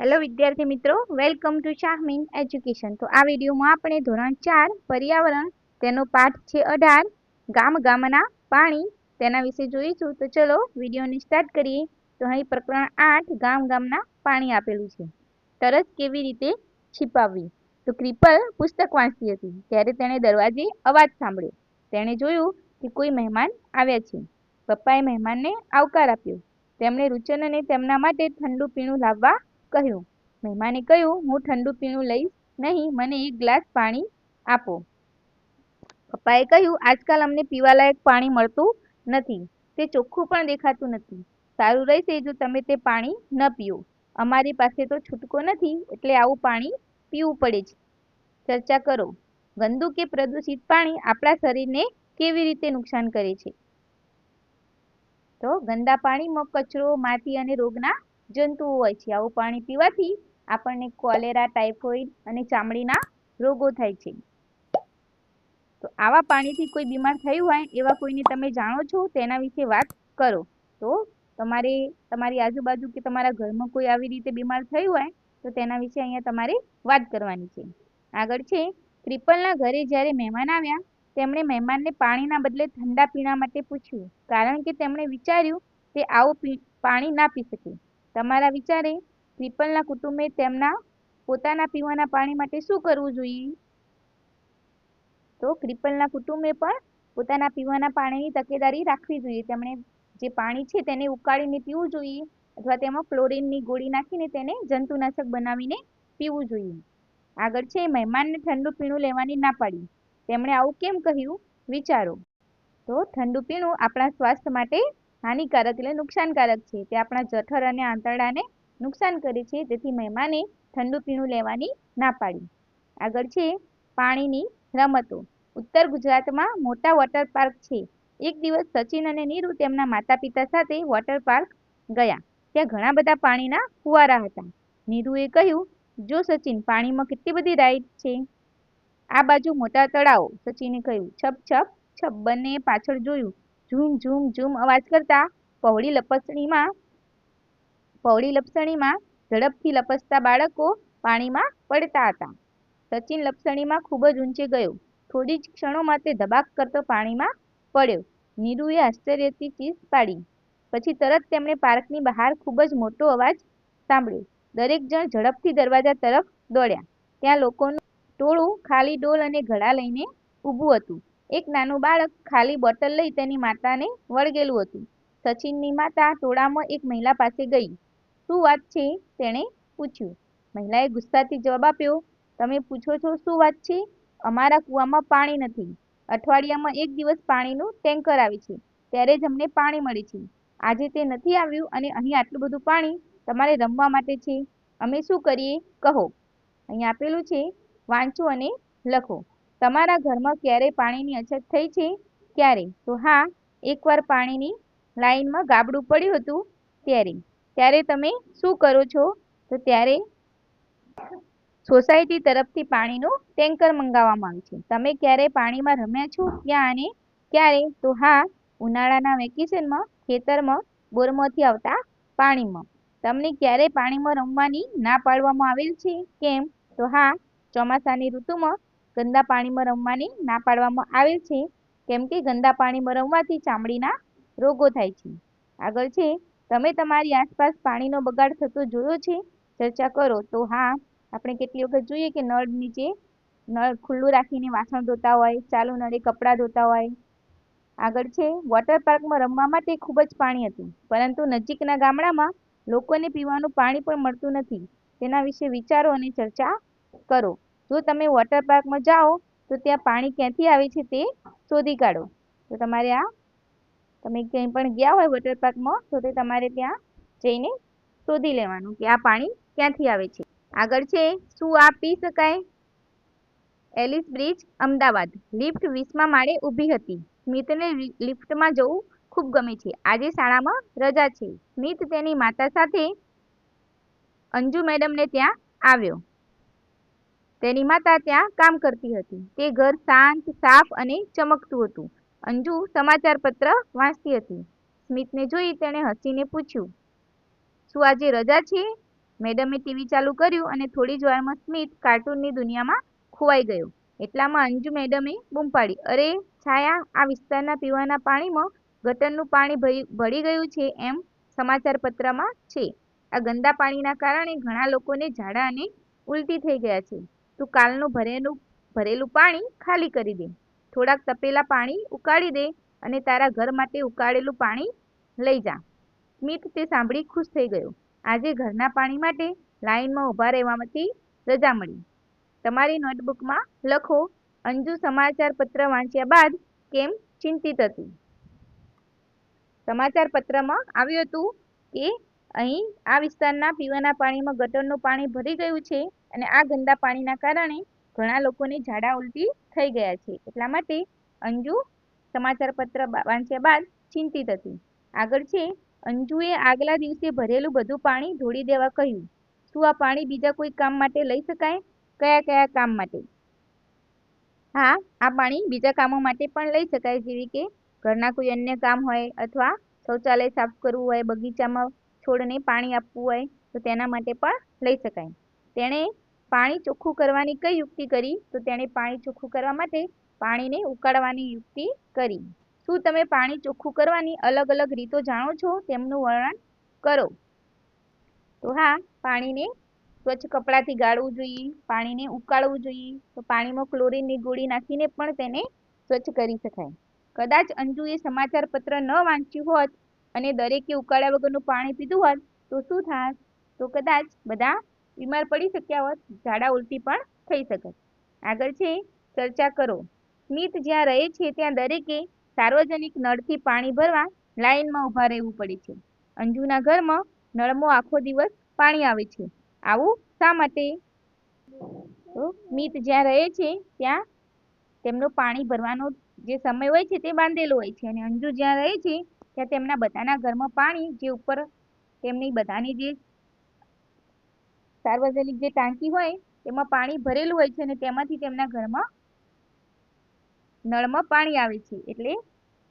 Hello વિદ્યાર્થી મિત્રો. Welcome to Shahmeen education તો આ વિડીયોમાં આપણે ધોરણ ચાર, પર્યાવરણ, તેનો પાઠ છે અઢાર, ગામ ગામના પાણી, તેના વિશે જોઈશું. તો ચલો, વિડીયોને સ્ટાર્ટ કરીએ. તો અહીં પ્રકરણ આઠ, ગામ ગામના પાણી આપેલું છે. તરસ કેવી રીતે છીપાવવી? તો ક્રિપલ પુસ્તક વાંચતી હતી. ત્યારે તેણે દરવાજે અવાજ સાંભળ્યો. તેણે જોયું કે કોઈ મહેમાન આવ્યા છે. પપ્પાએ મહેમાનને આવકાર આપ્યો. તેમણે રૂચનને તેમના માટે ઠંડુ પીણું લાવવા કહ્યું. મહેમાને કહ્યું, હું ઠંડુ પીણું લઈશ નહીં, મને એક ગ્લાસ પાણી આપો. પપ્પાએ કહ્યું, આજકાલ અમને પીવાલાયક પાણી મળતું નથી, તે ચોખ્ખું પણ દેખાતું નથી. સારું રહેશે જો તમે તે પાણી ન પીઓ. અમારી પાસે તો છૂટકો નથી, એટલે આવું પાણી પીવું પડે છે. ચર્ચા કરો. ગંદુ કે પ્રદૂષિત પાણી આપણા શરીરને કેવી રીતે નુકસાન કરે છે? તો ગંદા પાણીમાં કચરો, માટી અને રોગના જંતુઓ હોય છે, આવું પાણી પીવાથી આપણને કોલેરા ટાઇફોઇડ અને ચામડીના રોગો થાય છે. તો આવા પાણીથી કોઈ બીમાર થયું હોય એવા કોઈને તમે જાણો છો તેના વિશે વાત કરો. તો તમારે, તમારી આજુબાજુ કે તમારા ઘરમાં કોઈ આવી રીતે બીમાર થયું હોય તો તેના વિશે અહીંયા તમારે વાત કરવાની છે. આગળ છે ક્રિપલના ઘરે જ્યારે મહેમાન આવ્યા, તેમણે મહેમાનને પાણીના બદલે ઠંડા પીણા માટે પૂછ્યું. કારણ કે તેમણે વિચાર્યું તે આવું પાણી ના પી શકે. તમારા વિચારે ક્રિપલના કુટુંબે તેમના પોતાના પીવાના પાણી માટે શું કરવું જોઈએ? તો ક્રિપલના કુટુંબે પણ પોતાના પીવાના પાણીની તકેદારી રાખવી જોઈએ. તેમણે જે પાણી છે તેને ઉકાળીને પીવું જોઈએ અથવા તેમાં ક્લોરીનની ગોળી નાખીને તેને જંતુનાશક બનાવીને પીવું જોઈએ. આગળ છે મહેમાનને ઠંડુ પીણું લેવાની ના પાડી. તેમણે આવું કેમ કહ્યું? વિચારો. તો ઠંડુ પીણું આપણા સ્વાસ્થ્ય માટે હાનિકારક એટલે નુકસાનકારક છે. તે આપણા જઠર અને આંતરડાને નુકસાન કરે છે. તેથી મહેમાને ઠંડુ પીણું લેવાની ના પાડી. આગળ છે પાણીની રમતો. ઉત્તર ગુજરાતમાં મોટા વોટર પાર્ક છે. એક દિવસ સચિન અને નીરુ તેમના માતા પિતા સાથે વોટર પાર્ક ગયા. ત્યાં ઘણા બધા પાણીના ફુવારા હતા. નીરુએ કહ્યું, જો સચિન, પાણીમાં કેટલી બધી રાઈડ છે? આ બાજુ મોટા તળાવો. સચિને કહ્યું, છપ છપ છપ. બંને પાછળ જોયું ઝૂમ ઝૂમ ઝૂમ અવાજ કરતા પહોળી લપસણીમાં પહોળી લપસણીમાં ઝડપથી લપસતા બાળકો પાણીમાં પડતા હતા. સચિન લપસણીમાં ખૂબ જ ઊંચે ગયો. થોડી જ ક્ષણોમાં તે ધબાક કરતો પાણીમાં પડ્યો. નીરુએ આશ્ચર્યથી ચીસ પાડી. પછી તરત તેમણે પાર્કની બહાર ખૂબ જ મોટો અવાજ સાંભળ્યો. દરેક જણ ઝડપથી દરવાજા તરફ દોડ્યા. ત્યાં લોકોનું ટોળું ખાલી ડોલ અને ઘડા લઈને ઊભું હતું. એક નાનું બાળક ખાલી બોટલ લઈ તેની માતાને વળગેલું હતું. સચિનની માતા ટોળામાં એક મહિલા પાસે ગઈ. શું વાત છે? તેણે પૂછ્યું. મહિલાએ ગુસ્સાથી જવાબ આપ્યો, તમે પૂછો છો શું વાત છે? અમારા કૂવામાં પાણી નથી. અઠવાડિયામાં એક દિવસ પાણીનું ટેન્કર આવે છે. ત્યારે જ અમને પાણી મળે છે. આજે તે નથી આવ્યું અને અહીં આટલું બધું પાણી તમારે રમવા માટે છે. અમે શું કરીએ? કહો. અહીં આપેલું છે, વાંચો અને લખો. તમારા ઘરમાં ક્યારેય પાણીની અછત થઈ છે? ક્યારે? તો હા, એકવાર પાણીની લાઈનમાં ગાબડું પડ્યું હતું ત્યારે. ત્યારે તમે શું કરો છો? તો ત્યારે સોસાયટી તરફથી પાણીનું ટેન્કર મંગાવવામાં આવે છે. તમે ક્યારે પાણીમાં રમ્યા છો? ક્યાં અને ક્યારે? તો હા, ઉનાળાના વેકેશનમાં ખેતરમાં બોરમાંથી આવતા પાણીમાં. તમને ક્યારે પાણીમાં રમવાની ના પાડવામાં આવેલ છે? કેમ? તો હા, ચોમાસાની ઋતુમાં ગંદા પાણીમાં રમવાની ના પાડવામાં આવે છે, કેમ કે ગંદા પાણીમાં રમવાથી ચામડીના રોગો થાય છે. આગળ છે, તમે તમારી આસપાસ પાણીનો બગાડ થતો જોયો છે? ચર્ચા કરો. તો હા, આપણે કેટલી વખત જોઈએ કે નળ નીચે નળ ખુલ્લું રાખીને વાસણ ધોતા હોય, ચાલુ નળે કપડાં ધોતા હોય. આગળ છે, વોટર પાર્કમાં રમવા માટે ખૂબ જ પાણી હતું, પરંતુ નજીકના ગામડામાં લોકોને પીવાનું પાણી પણ મળતું નથી. તેના વિશે વિચારો અને ચર્ચા કરો. જો તમે વોટર પાર્કમાં જાઓ, તો ત્યાં પાણી ક્યાંથી આવે છે તે શોધી કાઢો. તો તમારે આ, તમે ક્યાંય પણ ગયા હોય વોટર પાર્કમાં તો તે તમારે ત્યાં જઈને શોધી લેવાનું કે આ પાણી ક્યાંથી આવે છે. આગળ છે, શું આ પી શકાય? Alice bridge, Ahmedabad. લિફ્ટ વીસમાં માળે ઊભી હતી. સ્મિતને લિફ્ટમાં જવું ખૂબ ગમે છે. આજે શાળામાં રજા છે. સ્મિત તેની માતા સાથે અંજુ મેડમને ત્યાં આવ્યો. તેની માતા ત્યાં કામ કરતી હતી. તે ઘર શાંત, સાફ અને ચમકતું હતું. અંજુ સમાચાર પત્ર વાંચતી હતી. સ્મિતને જોઈ તેણે હસીને પૂછ્યું, શું આજે રજા છે? મેડમે ટીવી ચાલુ કર્યું અને થોડી જ વારમાં સ્મિત કાર્ટૂનની દુનિયામાં ખોવાઈ ગયો. એટલામાં અંજુ મેડમે બૂમ પાડી, અરે, છાયા, આ વિસ્તારના પીવાના પાણીમાં ગટરનું પાણી ભળી ગયું છે એમ સમાચાર પત્રમાં છે. આ ગંદા પાણીના કારણે ઘણા લોકોને ઝાડા અને ઉલટી થઈ ગયા છે. તું કાલનું ભરેલું ભરેલું પાણી ખાલી કરી દે. થોડાક તપેલા પાણી ઉકાળી દે અને તારા ઘર માટે ઉકાળેલું પાણી લઈ જા. સ્મિત તે સાંભળી ખુશ થઈ ગયો. આજે ઘરના પાણી માટે લાઇનમાં ઊભા રહેવામાંથી રજા મળી. તમારી નોટબુકમાં લખો, અંજુ સમાચાર પત્ર વાંચ્યા બાદ કેમ ચિંતિત હતી? સમાચાર પત્રમાં આવ્યું હતું કે અહીં આ વિસ્તારના પીવાના પાણીમાં ગટરનું પાણી ભરી ગયું છે અને આ ગંદા પાણીના કારણે ઘણા લોકોને ઝાડા ઉલટી થઈ ગયા છે. એટલા માટે અંજુ સમાચાર પત્ર વાંચ્યા બાદ ચિંતિત હતી. આગળ છે, અંજુએ આગલા દિવસે ભરેલું બધું પાણી ઢોળી દેવા કહ્યું. શું આ પાણી બીજા કોઈ કામ માટે લઈ શકાય? કયા કયા કામ માટે? હા, આ પાણી બીજા કામો માટે પણ લઈ શકાય, જેવી કે ઘરના કોઈ અન્ય કામ હોય અથવા શૌચાલય સાફ કરવું હોય, બગીચામાં છોડને પાણી આપવું હોય તો તેના માટે પણ લઈ શકાય. તેણે પાણી ચોખ્ખું કરવાની કઈ યુક્તિ કરી? તો તેણે પાણી ચોખ્ખું કરવા માટે પાણીને ઉકાળવાની યુક્તિ કરી. શું તમે પાણી ચોખ્ખું કરવાની અલગ અલગ રીતો જાણો છો? તેમનું વર્ણન કરો. તો હા, પાણીને સ્વચ્છ કપડાથી ગાળવું જોઈએ, પાણીને ઉકાળવું જોઈએ. તો પાણીમાં ક્લોરીનની ગોળી નાખીને પણ તેને સ્વચ્છ કરી શકાય. કદાચ અંજુએ સમાચાર પત્ર ન વાંચ્યું હોત અને દરેકે ઉકાળ્યા વગરનું પાણી પીધું હોત, તો શું થાત? તો કદાચ બધા બીમાર પડી શક્યા હોત, ઝાડા ઉલટી પણ થઈ શકત. આગળ છે, ચર્ચા કરો. સ્મિત જ્યાં રહે છે, ત્યાં દરેકે સાર્વજનિક નળથી પાણી ભરવા લાઇનમાં ઊભા રહેવું પડે છે. અંજુના ઘરમાં નળમાં આખો દિવસ પાણી આવે છે. આવું શા માટે? સ્મિત જ્યાં રહે છે, ત્યાં તેમનો પાણી ભરવાનો જે સમય હોય છે, તે બાંધેલો હોય છે. અને અંજુ જ્યાં રહે છે ત્યાં તેમના બધાના ઘરમાં પાણી જે ઉપર તેમની બધાની જે સાર્વજનિક જે ટાંકી હોય, તેમાં પાણી ભરેલું હોય છે અને તેમાંથી તેમના ઘરમાં નળમાં પાણી આવે છે. એટલે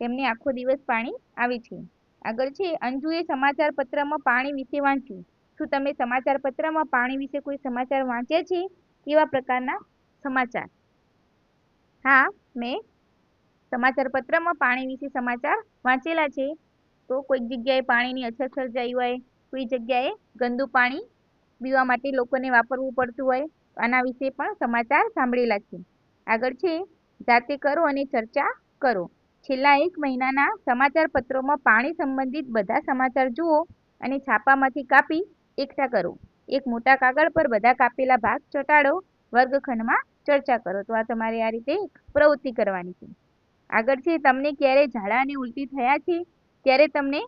તેમને આખો દિવસ પાણી આવે છે. આગળ છે, અંજુએ સમાચાર પત્રમાં પાણી વિશે વાંચ્યું. શું તમે સમાચાર પત્રમાં પાણી વિશે કોઈ સમાચાર વાંચ્યા છે? કેવા પ્રકારના સમાચાર? હા, મેં સમાચાર પત્રમાં પાણી વિશે સમાચાર વાંચેલા છે. તો કોઈક જગ્યાએ પાણીની અછત સર્જાઈ હોય, કોઈ જગ્યાએ ગંદુ પાણી પીવા માટે લોકોને વાપરવું પડતું હોય, આના વિશે પણ સમાચાર સાંભળેલા છે. આગળ છે, જાતે કરો અને ચર્ચા કરો. છેલ્લા એક મહિનાના સમાચાર પત્રોમાં પાણી સંબંધિત બધા સમાચાર જુઓ અને છાપામાંથી કાપી એકઠા કરો. એક મોટા કાગળ પર બધા કાપેલા ભાગ ચોંટાડો. વર્ગખંડમાં ચર્ચા કરો. તો આ તમારે આ રીતે પ્રવૃત્તિ કરવાની છે. આગળ છે, તમને ક્યારે ઝાડા અને ઉલટી થયા છે? ત્યારે તમને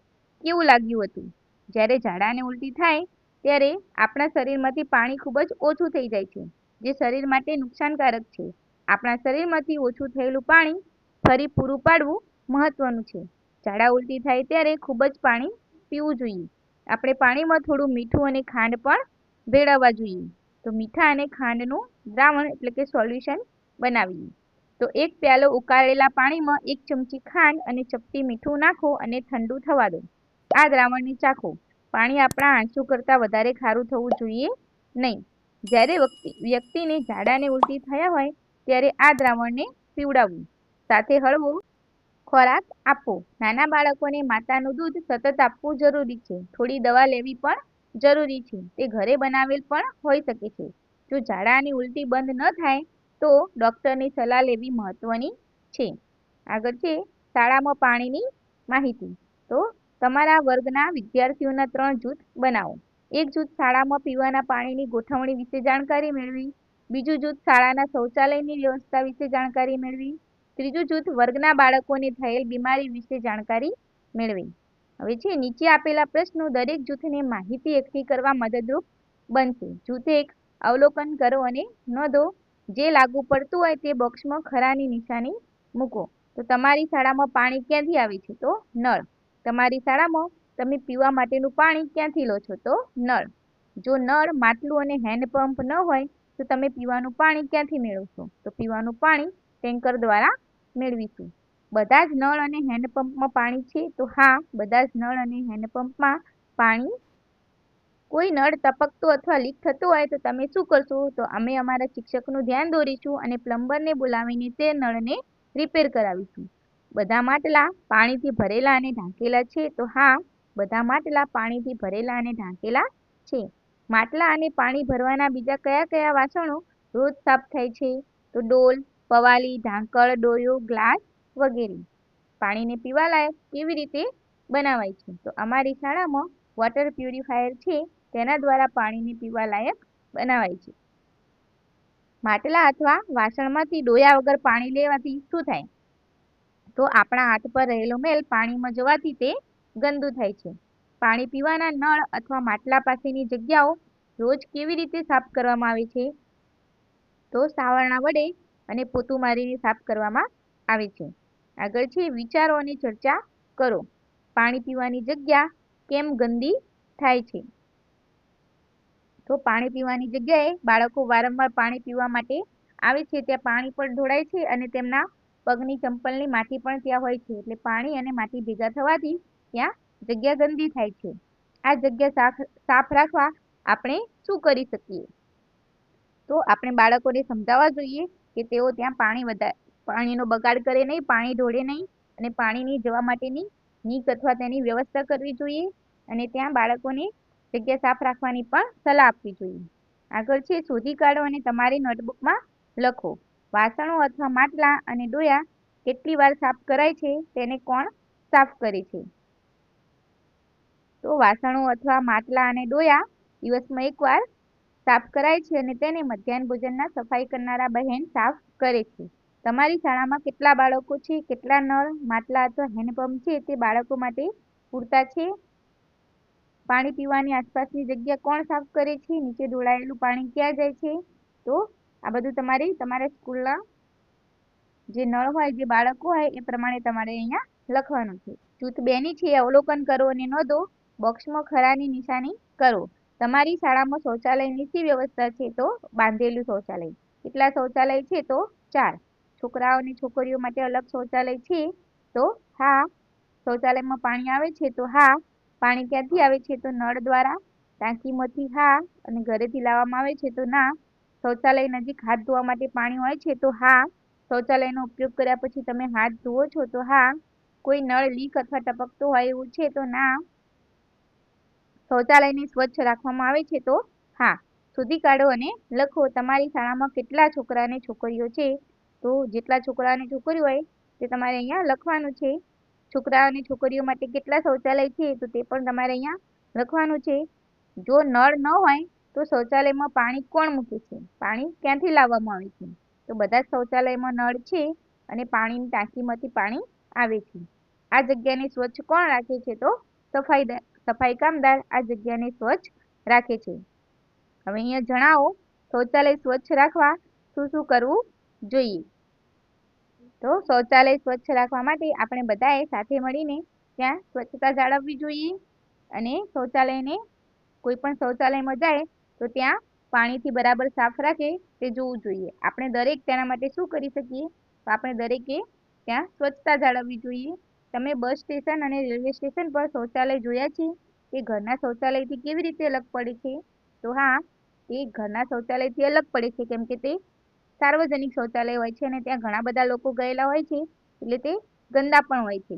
કેવું લાગ્યું હતું? જ્યારે ઝાડા અને ઉલટી થાય, ત્યારે આપણા શરીરમાંથી પાણી ખૂબ જ ઓછું થઈ જાય છે, જે શરીર માટે નુકસાનકારક છે. આપણા શરીરમાંથી ઓછું થયેલું પાણી ફરી પૂરું પાડવું મહત્વનું છે. ઝાડા ઉલટી થાય ત્યારે ખૂબ જ પાણી પીવું જોઈએ. આપણે પાણીમાં થોડું મીઠું અને ખાંડ પણ ભેળવવા જોઈએ. તો મીઠા અને ખાંડનું દ્રાવણ એટલે કે સોલ્યુશન બનાવીએ. તો એક પ્યાલો ઉકાળેલા પાણીમાં એક ચમચી ખાંડ અને ચપટી મીઠું નાખો અને ઠંડુ થવા દો. આ દ્રાવણને ચાખો. પાણી આપણા આંસુ કરતાં વધારે ખારું થવું જોઈએ નહીં. જ્યારે વ્યક્તિને ઝાડાને ઉલટી થયા હોય ત્યારે આ દ્રાવણને પીવડાવવું સાથે હળવો ખોરાક આપવો નાના બાળકોને માતાનું દૂધ સતત આપવું જરૂરી છે. થોડી દવા લેવી પણ જરૂરી છે. તે ઘરે બનાવેલ પણ હોઈ શકે છે. જો ઝાડા અને ઉલટી બંધ ન થાય તો ડૉક્ટરની સલાહ લેવી મહત્વની છે. આગળ છે, શાળામાં પાણીની માહિતી. તો તમારા વર્ગના વિદ્યાર્થીઓના ત્રણ જૂથ બનાવો. એક જૂથ શાળામાં પીવાના પાણીની ગોઠવણી વિશે જાણકારી મેળવી. બીજું જૂથ શાળાના શૌચાલયની વ્યવસ્થા વિશે જાણકારી મેળવી. ત્રીજું જૂથ વર્ગના બાળકોને થયેલ બીમારી વિશે જાણકારી મેળવી. હવે છે, નીચે આપેલા પ્રશ્નો દરેક જૂથને માહિતી એકઠી કરવા મદદરૂપ બનશે. જૂથ એક અવલોકન કરો અને નોંધો જે લાગુ પડતું હોય તે બોક્સમાં ખરાની નિશાની મૂકો. તો તમારી શાળામાં પાણી ક્યાંથી આવે છે? તો નળ. તમારી શાળામાં તમે પીવા માટેનું પાણી ક્યાંથી લો છો? તો નળ. જો નળ માટલું અને હેન્ડપંપ ન હોય, તો તમે પીવાનું પાણી ક્યાંથી મેળવશો? તો પીવાનું પાણી ટેન્કર દ્વારા મેળવીશું. બધા જ નળ અને હેન્ડપંપમાં પાણી છે? તો હા, બધા જ નળ અને હેન્ડપંપમાં પાણી કોઈ નળ ટપકતો અથવા લીક થતો હોય તો તમે શું કરશો? તો અમે અમારા શિક્ષકનું ધ્યાન દોરીશું અને પ્લમ્બરને બોલાવીને તે નળને રિપેર કરાવીશું. બધા માટલા પાણીથી ભરેલા અને ઢાંકેલા છે તો હા, બધા માટલા પાણીથી ભરેલા અને ઢાંકેલા છે. માટલા અને પાણી ભરવાના બીજા કયા કયા વાસણો? રોજ સાફ થાય છે તો ડોલ પવાલી ઢાંકળ, ડોયો, ગ્લાસ વગેરે. પાણીને પીવાલાયક કેવી રીતે બનાવાય છે? તો અમારી શાળામાં વોટર પ્યુરિફાયર છે તેના દ્વારા પાણીને પીવાલાયક બનાવાય છે. માટલા અથવા વાસણમાંથી ડોયા વગર પાણી લેવાથી શું થાય? તો આપણા હાથ પર રહેલો મેલ પાણીમાં જવાથી તે ગંદુ થાય છે. પાણી પીવાના નળ અથવા માટલા પાસેની જગ્યાઓ રોજ કેવી રીતે સાફ કરવામાં આવે છે? તો સાવરણા વડે અને પોતું મારીને સાફ કરવામાં આવે છે. આગળ છે વિચારો અને ચર્ચા કરો. પાણી પીવાની જગ્યા કેમ ગંદી થાય છે? તો પાણી પીવાની જગ્યાએ બાળકો વારંવાર પાણી પીવા માટે આવે છે. ત્યાં પાણી પણ ઢોળાય છે અને તેમના પગની ચંપલની માટી પણ ત્યાં હોય છે. એટલે પાણી અને માટી ભેગા થવાથી ત્યાં જગ્યા ગંદી થાય છે. આ જગ્યા સાફ સાફ રાખવા આપણે શું કરી શકીએ? તો આપણે બાળકોને સમજાવવા જોઈએ કે તેઓ ત્યાં પાણી વધારે, પાણીનો બગાડ કરે નહીં, પાણી ઢોળે નહીં અને પાણીની જવા માટેની નીક અથવા તેની વ્યવસ્થા કરવી જોઈએ અને ત્યાં બાળકોને જગ્યા સાફ રાખવાની પણ સલાહ આપવી જોઈએ. આગળ છે, શોધી કાઢો અને તમારી નોટબુકમાં લખો. વાસણો અથવા માટલા અને ડોયા કેટલી વાર સાફ કરાય છે, તેને કોણ સાફ કરે છે? તો વાસણો અથવા માટલા અને ડોયા દિવસમાં એકવાર સાફ કરાય છે અને તેને મધ્યાહન ભોજનના સફાઈ કરનારા બહેન સાફ કરે છે. તમારી શાળામાં કેટલા બાળકો છે, કેટલા નળ, માટલા અથવા હેન્ડપંપ છે તે બાળકો માટે પૂરતા છે? પાણી પીવાની આસપાસની જગ્યા કોણ સાફ કરે છે? નીચે ઢોળાયેલું પાણી ક્યાં જાય છે? તો આ બધું તમારે, તમારા સ્કૂલના જે નળ હોય, જે બાળકો હોય, એ પ્રમાણે તમારે અહીંયા લખવાનું છે. જૂથ બેની છે, અવલોકન કરો અને નોંધો, બોક્સમાં ખરાની નિશાની કરો. તમારી શાળામાં શૌચાલયની શી વ્યવસ્થા છે? તો બાંધેલું શૌચાલય. કેટલા શૌચાલય છે? તો ચાર. છોકરાઓ અને છોકરીઓ માટે અલગ શૌચાલય છે? તો હા. શૌચાલયમાં પાણી આવે છે? તો હા. પાણી ક્યાંથી આવે છે તો નળ દ્વારા. ટાંકીમાંથી હા, અને ઘરેથી લાવવામાં આવે છે તો ના. શૌચાલય નજીક હાથ ધોવા માટે પાણી હોય છે તો હા. શૌચાલયનો ઉપયોગ કર્યા પછી તમે હાથ ધુઓ છો તો હા. કોઈ નળ લીક અથવા ટપકતો હોય એવું છે તો ના. શૌચાલયને સ્વચ્છ રાખવામાં આવે છે તો હા. શોધી કાઢો અને લખો તમારી શાળામાં કેટલા છોકરા અને છોકરીઓ છે. તો જેટલા છોકરા અને છોકરીઓ હોય તે તમારે અહીંયા લખવાનું છે. છોકરા અને છોકરીઓ માટે કેટલા શૌચાલય છે, તો તે પણ તમારે અહીંયા લખવાનું છે. જો નળ ન હોય, તો શૌચાલયમાં પાણી કોણ મૂકે છે? પાણી ક્યાંથી લાવવામાં આવે છે? તો બધા જ શૌચાલયમાં નળ છે અને પાણીની ટાંકીમાંથી પાણી આવે છે. આ જગ્યાને સ્વચ્છ કોણ રાખે છે? તો સફાઈ સફાઈ કામદાર આ જગ્યાને સ્વચ્છ રાખે છે. હવે અહીંયા જણાવો, શૌચાલય સ્વચ્છ રાખવા શું શું કરવું જોઈએ? તો શૌચાલય સ્વચ્છ રાખવા માટે આપણે બધાએ સાથે મળીને ત્યાં સ્વચ્છતા જાળવવી જોઈએ અને શૌચાલયને કોઈ પણ શૌચાલયમાં જાય તો ત્યાં પાણીથી બરાબર સાફ રાખે તે જોવું જોઈએ. આપણે દરેક તેના માટે શું કરી શકીએ? તો આપણે દરેકે ત્યાં સ્વચ્છતા જાળવવી જોઈએ. તમે બસ સ્ટેશન અને રેલવે સ્ટેશન પર શૌચાલય જોયા છે? તે ઘરના શૌચાલયથી કેવી રીતે અલગ પડે છે? તો હા તે ઘરના શૌચાલયથી અલગ પડે છે. કેમ કે તે સાર્વજનિક શૌચાલય હોય છે અને ત્યાં ઘણા બધા લોકો ગયેલા હોય છે, એટલે તે ગંદા પણ હોય છે.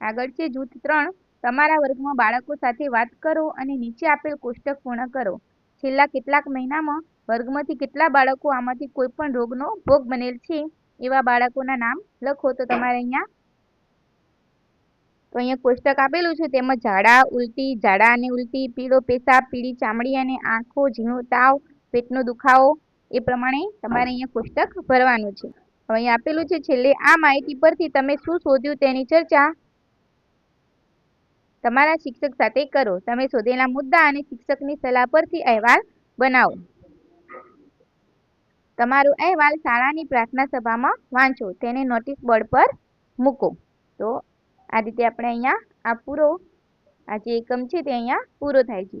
આગળ છે જૂથ ત્રણ. તમારા વર્ગમાં બાળકો સાથે વાત કરો અને નીચે આપેલ કોષ્ટક પૂર્ણ કરો. છેલ્લા કેટલાક મહિનામાં વર્ગમાંથી કેટલા બાળકો આમાંથી કોઈ પણ રોગનો ભોગ બનેલ છે, એવા બાળકોના નામ લખો. તો તમારે અહીંયા તો અહીંયા કોષ્ટક આપેલું છે, તેમાં ઝાડા ઉલટી, ઝાડા અને ઉલટી, પીળો પેશાબ, પીળી ચામડી અને આંખો, ઝીણો તાવ, પેટનો દુખાવો એ પ્રમાણે તમારે અહીંયા કોષ્ટક ભરવાનું છે. હવે અહીંયા આપેલું છે છેલ્લે આ માહિતી પરથી તમે શું શોધ્યું તેની ચર્ચા તમારા શિક્ષક સાથે કરો. તમે શોધેલા મુદ્દા અને શિક્ષકની સલાહ પરથી અહેવાલ બનાવો. તમારો અહેવાલ શાળાની પ્રાર્થના સભામાં વાંચો. તેને નોટિસ બોર્ડ પર મૂકો. તો આ રીતે આપણે અહીંયા આ પૂરો આ જે એકમ છે તે અહીંયા પૂરો થાય છે.